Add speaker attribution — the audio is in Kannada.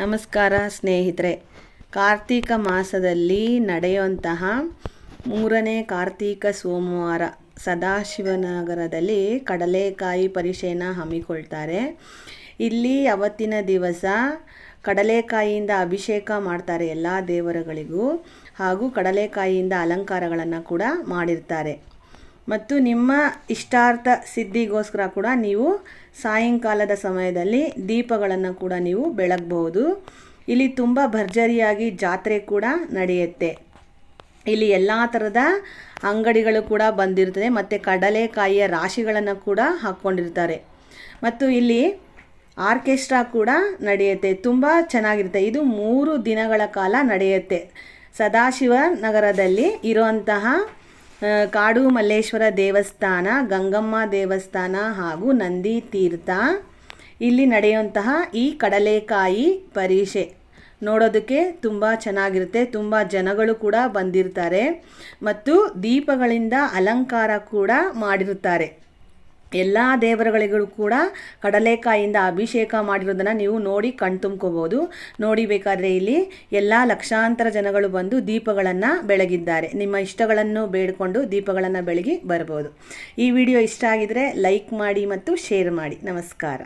Speaker 1: ನಮಸ್ಕಾರ ಸ್ನೇಹಿತರೆ. ಕಾರ್ತೀಕ ಮಾಸದಲ್ಲಿ ನಡೆಯುವಂತಹ ಮೂರನೇ ಕಾರ್ತೀಕ ಸೋಮವಾರ ಸದಾಶಿವನಗರದಲ್ಲಿ ಕಡಲೆಕಾಯಿ ಪರಿಷೆನ ಹಮ್ಮಿಕೊಳ್ತಾರೆ. ಇಲ್ಲಿ ಅವತ್ತಿನ ದಿವಸ ಕಡಲೆಕಾಯಿಯಿಂದ ಅಭಿಷೇಕ ಮಾಡ್ತಾರೆ ಎಲ್ಲ ದೇವರುಗಳಿಗೂ ಹಾಗೂ ಕಡಲೆಕಾಯಿಯಿಂದ ಅಲಂಕಾರಗಳನ್ನು ಕೂಡ ಮಾಡಿರ್ತಾರೆ. ಮತ್ತು ನಿಮ್ಮ ಇಷ್ಟಾರ್ಥ ಸಿದ್ಧಿಗೋಸ್ಕರ ಕೂಡ ನೀವು ಸಾಯಂಕಾಲದ ಸಮಯದಲ್ಲಿ ದೀಪಗಳನ್ನು ಕೂಡ ನೀವು ಬೆಳಗಬಹುದು. ಇಲ್ಲಿ ತುಂಬ ಭರ್ಜರಿಯಾಗಿ ಜಾತ್ರೆ ಕೂಡ ನಡೆಯುತ್ತೆ. ಇಲ್ಲಿ ಎಲ್ಲ ಥರದ ಅಂಗಡಿಗಳು ಕೂಡ ಬಂದಿರ್ತದೆ ಮತ್ತು ಕಡಲೆಕಾಯಿಯ ರಾಶಿಗಳನ್ನು ಕೂಡ ಹಾಕ್ಕೊಂಡಿರ್ತಾರೆ ಮತ್ತು ಇಲ್ಲಿ ಆರ್ಕೆಸ್ಟ್ರಾ ಕೂಡ ನಡೆಯುತ್ತೆ. ತುಂಬ ಚೆನ್ನಾಗಿರುತ್ತೆ. ಇದು ಮೂರು ದಿನಗಳ ಕಾಲ ನಡೆಯುತ್ತೆ. ಸದಾಶಿವ ನಗರದಲ್ಲಿ ಇರುವಂತಹ ಕಾಡು ಮಲ್ಲೇಶ್ವರ ದೇವಸ್ಥಾನ, ಗಂಗಮ್ಮ ದೇವಸ್ಥಾನ ಹಾಗೂ ನಂದಿ ತೀರ್ಥ. ಇಲ್ಲಿ ನಡೆಯುವಂತಹ ಈ ಕಡಲೆಕಾಯಿ ಪರೀಕ್ಷೆ ನೋಡೋದಕ್ಕೆ ತುಂಬ ಚೆನ್ನಾಗಿರುತ್ತೆ. ತುಂಬ ಜನಗಳು ಕೂಡ ಬಂದಿರ್ತಾರೆ ಮತ್ತು ದೀಪಗಳಿಂದ ಅಲಂಕಾರ ಕೂಡ ಮಾಡಿರುತ್ತಾರೆ. ಎಲ್ಲ ದೇವರುಗಳಿಗೂ ಕೂಡ ಕಡಲೆಕಾಯಿಂದ ಅಭಿಷೇಕ ಮಾಡಿರೋದನ್ನು ನೀವು ನೋಡಿ ಕಣ್ತುಂಬ್ಕೋಬೋದು ನೋಡಿ ಬೇಕಾದರೆ ಇಲ್ಲಿ ಎಲ್ಲ ಲಕ್ಷಾಂತರ ಜನಗಳು ಬಂದು ದೀಪಗಳನ್ನು ಬೆಳಗಿದ್ದಾರೆ. ನಿಮ್ಮ ಇಷ್ಟಗಳನ್ನು ಬೇಡಿಕೊಂಡು ದೀಪಗಳನ್ನು ಬೆಳಗಿ ಬರ್ಬೋದು. ಈ ವಿಡಿಯೋ ಇಷ್ಟ ಆಗಿದರೆ ಲೈಕ್ ಮಾಡಿ ಮತ್ತು ಶೇರ್ ಮಾಡಿ. ನಮಸ್ಕಾರ.